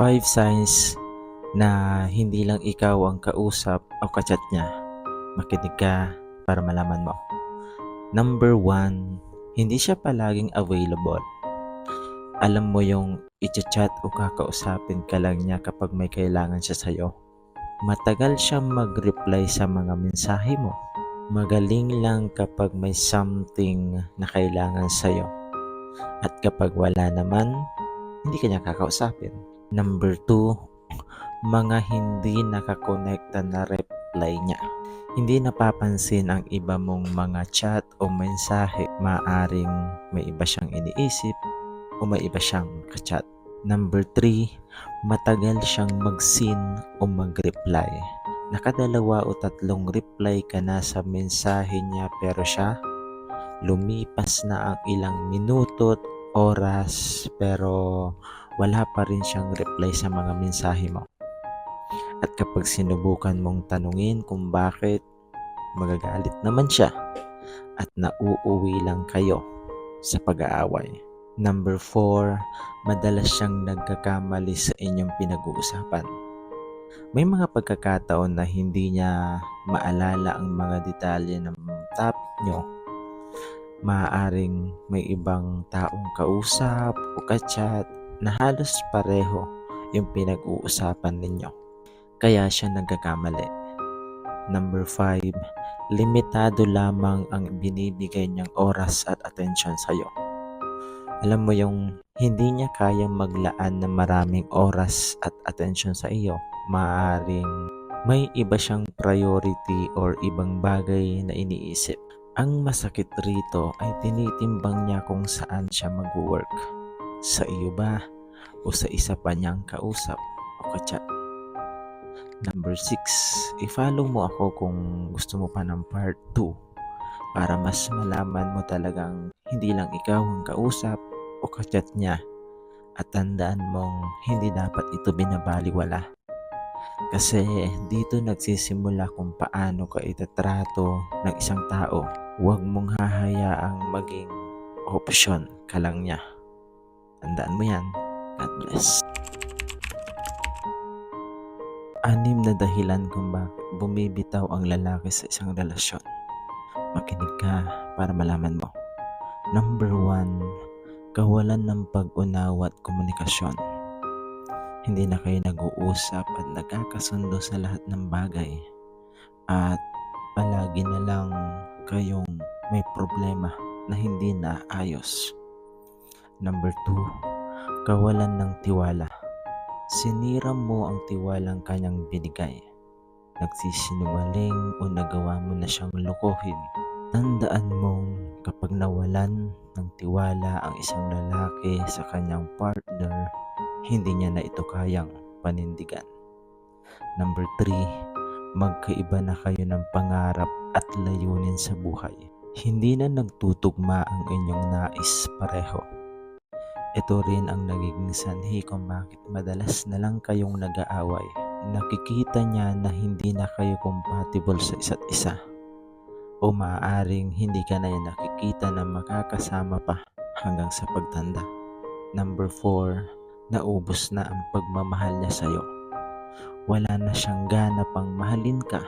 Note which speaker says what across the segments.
Speaker 1: Five signs na hindi lang ikaw ang kausap o kachat niya. Makinig ka para malaman mo. Number one, hindi siya palaging available. Alam mo yung i-chat o kakausapin ka lang niya kapag may kailangan siya sa'yo. Matagal siyang mag-reply sa mga mensahe mo. Magaling lang kapag may something na kailangan sa'yo. At kapag wala naman, hindi ka niya kakausapin. Number two, mga hindi nakakonekta na reply niya. Hindi napapansin ang iba mong mga chat o mensahe. Maaring may iba siyang iniisip o may iba siyang kachat. Number three, matagal siyang mag-seen o mag-reply. Nakadalawa o tatlong reply ka na sa mensahe niya pero siya lumipas na ang ilang minuto at oras pero wala pa rin siyang reply sa mga mensahe mo. At kapag sinubukan mong tanungin kung bakit, magagalit naman siya at nauuwi lang kayo sa pag-aaway. Number 4, madalas siyang nagkakamali sa inyong pinag-uusapan. May mga pagkakataon na hindi niya maalala ang mga detalye ng topic nyo. Maaaring may ibang taong kausap o kachat na halos pareho yung pinag-uusapan ninyo. Kaya siya nagkakamali. Number 5, limitado lamang ang binibigay niyang oras at atensyon sa'yo. Alam mo yung hindi niya kayang maglaan ng maraming oras at atensyon sa iyo. Maaring may iba siyang priority or ibang bagay na iniisip. Ang masakit rito ay tinitimbang niya kung saan siya mag-work. Sa iyo ba o sa isa pa niyang kausap o kachat. Number 6, i-follow mo ako kung gusto mo pa ng part 2 para mas malaman mo talagang hindi lang ikaw ang kausap o kachat niya at tandaan mong hindi dapat ito binabaliwala. Kasi dito nagsisimula kung paano ka itatrato ng isang tao. Huwag mong hahayaang maging option ka lang niya. Tandaan mo yan. God bless. Anim na dahilan kung bakit bumibitaw ang lalaki sa isang relasyon. Makinig ka para malaman mo. Number one, kawalan ng pag-unawa at komunikasyon. Hindi na kayo nag-uusap at nagkakasundo sa lahat ng bagay. At palagi na lang kayong may problema na hindi na ayos. Number two, kawalan ng tiwala. Sinira mo ang tiwalang kanyang binigay. Nagsisinungaling o nagawa mo na siyang lokohin. Tandaan mong kapag nawalan ng tiwala ang isang lalaki sa kanyang partner, hindi niya na ito kayang panindigan. Number 3, magkaiba na kayo ng pangarap at layunin sa buhay. Hindi na nagtutugma ang inyong nais pareho. Ito rin ang nagiging sanhi kung bakit madalas na lang kayong nag-aaway. Nakikita niya na hindi na kayo compatible sa isa't isa. O maaaring hindi ka na yan nakikita na makakasama pa hanggang sa pagtanda. Number 4, naubos na ang pagmamahal niya sa'yo. Wala na siyang gana pang mahalin ka.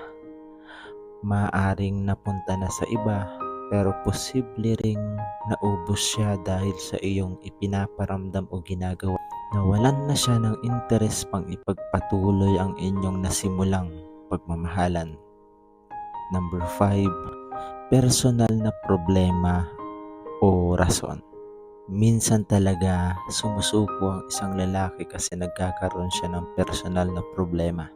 Speaker 1: Maaaring napunta na sa iba pero posible ring naubos siya dahil sa iyong ipinaparamdam o ginagawa. Nawalan na siya ng interes pang ipagpatuloy ang inyong nasimulang pagmamahalan. Number 5, personal na problema o rason. Minsan talaga sumusuko ang isang lalaki kasi nagkakaroon siya ng personal na problema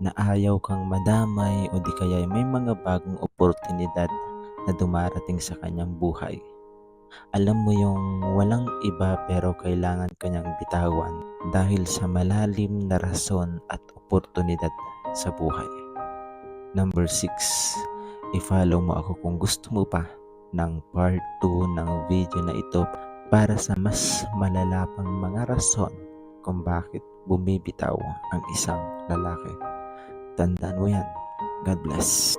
Speaker 1: na ayaw kang madamay o di kaya may mga bagong oportunidad na dumarating sa kanyang buhay. Alam mo yung walang iba pero kailangan kanyang bitawan dahil sa malalim na rason at oportunidad sa buhay. Number 6, i-follow mo ako kung gusto mo pa ng part 2 ng video na ito para sa mas malalapang mga rason kung bakit bumibitaw ang isang lalaki. Tandaan mo yan. God bless.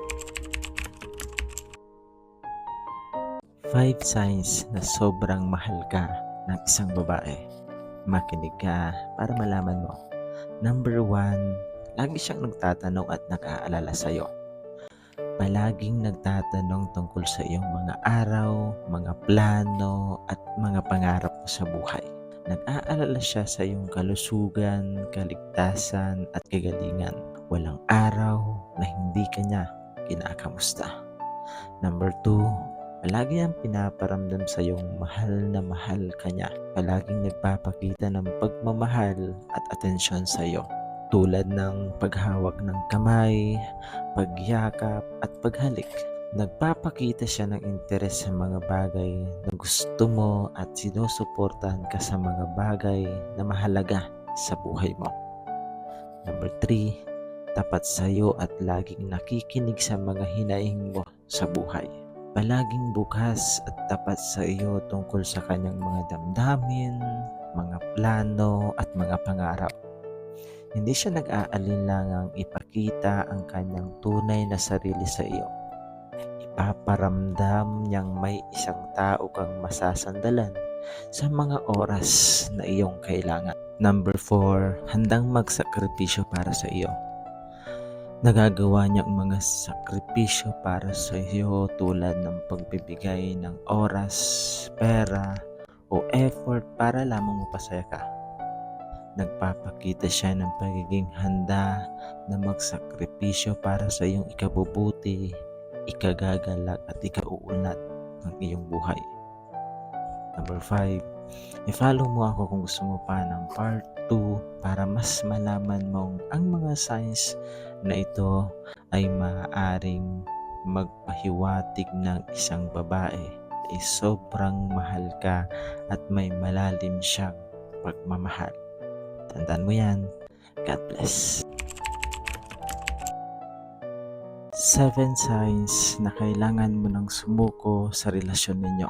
Speaker 1: 5 signs na sobrang mahal ka ng isang babae. Makinig ka para malaman mo. Number one, lagi siyang nagtatanong at nakaalala sa'yo. Palaging nagtatanong tungkol sa iyong mga araw, mga plano, at mga pangarap mo sa buhay. Nag-aalala siya sa iyong kalusugan, kaligtasan, at kagalingan. Walang araw na hindi ka niya kinakamusta. Number two, palagi ang pinaparamdam sa iyong mahal na mahal ka niya. Palaging nagpapakita ng pagmamahal at atensyon sa iyo. Tulad ng paghawak ng kamay, pagyakap at paghalik. Nagpapakita siya ng interes sa mga bagay na gusto mo at sinusuportahan ka sa mga bagay na mahalaga sa buhay mo. Number 3, tapat sa iyo at laging nakikinig sa mga hinaing mo sa buhay. Palaging bukas at tapat sa iyo tungkol sa kanyang mga damdamin, mga plano at mga pangarap. Hindi siya nag-aalinlangang ipakita ang kanyang tunay na sarili sa iyo. Ipaparamdam niyang may isang tao kang masasandalan sa mga oras na iyong kailangan. Number 4, handang magsakripisyo para sa iyo. Nagagawa niya ang mga sakripisyo para sa iyo tulad ng pagbibigay ng oras, pera, o effort para lamang mapasaya ka. Nagpapakita siya ng pagiging handa na magsakripisyo para sa iyong ikabubuti, ikagagalak at ikauunat ng iyong buhay. Number 5, i-follow mo ako kung gusto mo pa ng part 2 para mas malaman mong ang mga signs na ito ay maaaring magpahiwatig ng isang babae ay sobrang mahal ka at may malalim siyang pagmamahal. Tandaan mo yan. God bless. Seven signs na kailangan mo ng sumuko sa relasyon ninyo.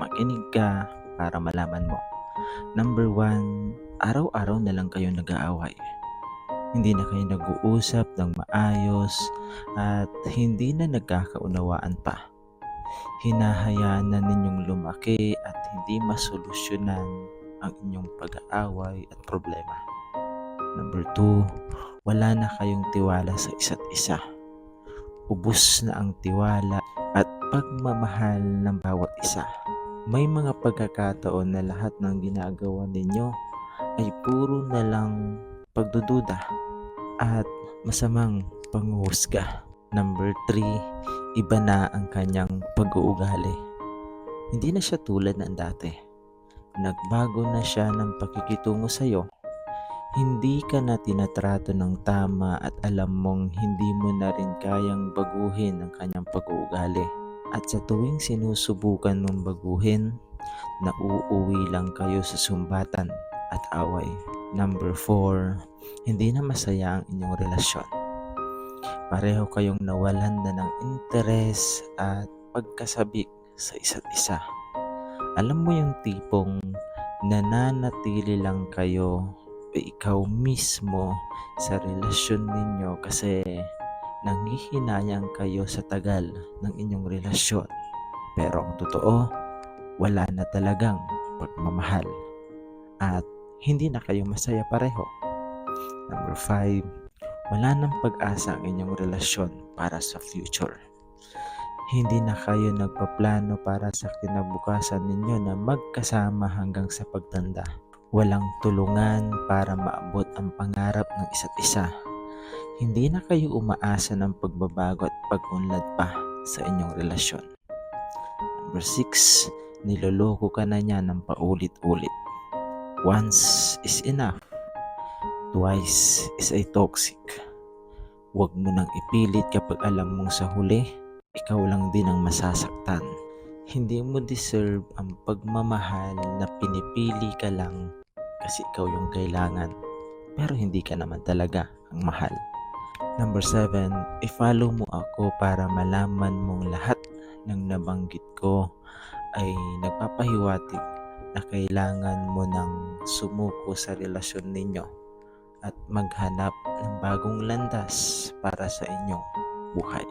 Speaker 1: Makinig ka para malaman mo. Number one, araw-araw na lang kayo nag-aaway. Hindi na kayo nag-uusap ng maayos at hindi na nagkakaunawaan pa. Hinahayaan na ninyong lumaki at hindi masolusyonan ang inyong pag-aaway at problema. Number two, wala na kayong tiwala sa isa't isa. Ubus na ang tiwala at pagmamahal ng bawat isa. May mga pagkakataon na lahat ng ginagawa ninyo ay puro na lang pagdududa at masamang panghuhusga. Number 3, iba na ang kanyang pag-uugali. Hindi na siya tulad ng dati. Nagbago na siya ng pakikitungo sa iyo. Hindi ka na tinatrato ng tama at alam mong hindi mo na rin kayang baguhin ang kanyang pag-uugali. At sa tuwing sinusubukan mong baguhin, nauuwi lang kayo sa sumbatan at away. Number 4, hindi na masaya ang inyong relasyon. Pareho kayong nawalan na ng interes at pagkasabik sa isa't isa. Alam mo yung tipong nananatili lang kayo ikaw mismo sa relasyon ninyo kasi nanghihinayang kayo sa tagal ng inyong relasyon. Pero ang totoo, wala na talagang pagmamahal. At hindi na kayo masaya pareho. Number 5, wala nang pag-asa ang inyong relasyon para sa future. Hindi na kayo nagpaplano para sa kinabukasan ninyo na magkasama hanggang sa pagtanda. Walang tulungan para maabot ang pangarap ng isa't isa. Hindi na kayo umaasa ng pagbabago at pag-unlad pa sa inyong relasyon. Number 6, niloloko ka na niya ng paulit-ulit. Once is enough. Twice is a toxic. Huwag mo nang ipilit kapag alam mong sa huli, ikaw lang din ang masasaktan. Hindi mo deserve ang pagmamahal na pinipili ka lang kasi ikaw yung kailangan. Pero hindi ka naman talaga ang mahal. Number 7, i-follow mo ako para malaman mong lahat ng nabanggit ko ay nagpapahiwatig na kailangan mo ng sumuko sa relasyon ninyo at maghanap ng bagong landas para sa inyong buhay.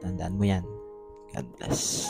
Speaker 1: Tandaan mo yan. God bless.